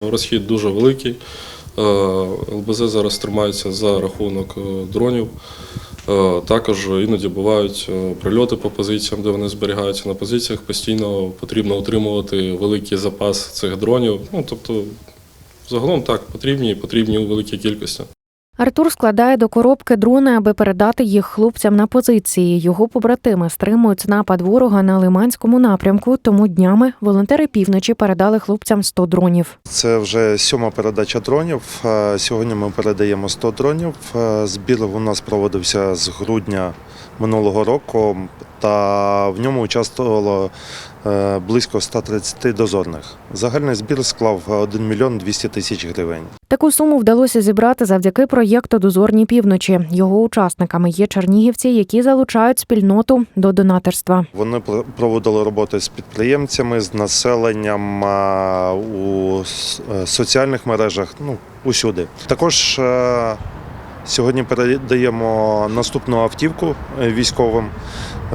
Розхід дуже великий. Е, ЛБЗ зараз тримається за рахунок е, дронів. Е, Також іноді бувають прильоти по позиціям, де вони зберігаються на позиціях. Постійно потрібно утримувати великий запас цих дронів. Ну, тобто, загалом так, потрібні і потрібні у великій кількості. Артур складає до коробки дрони, аби передати їх хлопцям на позиції. Його побратими стримують напад ворога на Лиманському напрямку. Тому днями волонтери півночі передали хлопцям 100 дронів. Це вже сьома передача дронів. Е, Сьогодні ми передаємо 100 дронів. Е, Збір у нас проводився з грудня минулого року, та в ньому участвувало е, близько 130 дозорних. Загальний збір склав 1 мільйон 200 тисяч гривень. Таку суму вдалося зібрати завдяки проєкту Дозорні півночі. Його учасниками є чернігівці, які залучають спільноту до донаторства. Вони пр- проводили роботи з підприємцями, з населенням у е, соціальних мережах, ну усюди. Також е, сьогодні передаємо наступну автівку е, військовим.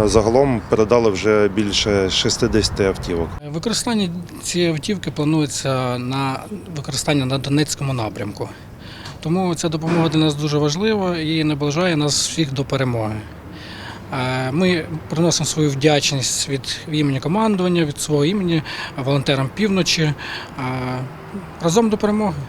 Е, Загалом передали вже більше 60 автівок. Використання цієї автівки планується на використання на Донецькому напрямку. Тому ця допомога для нас дуже важлива і наближає нас всіх до перемоги. Е, Ми приносимо свою вдячність від імені командування, від свого імені волонтерам півночі. Разом до перемоги.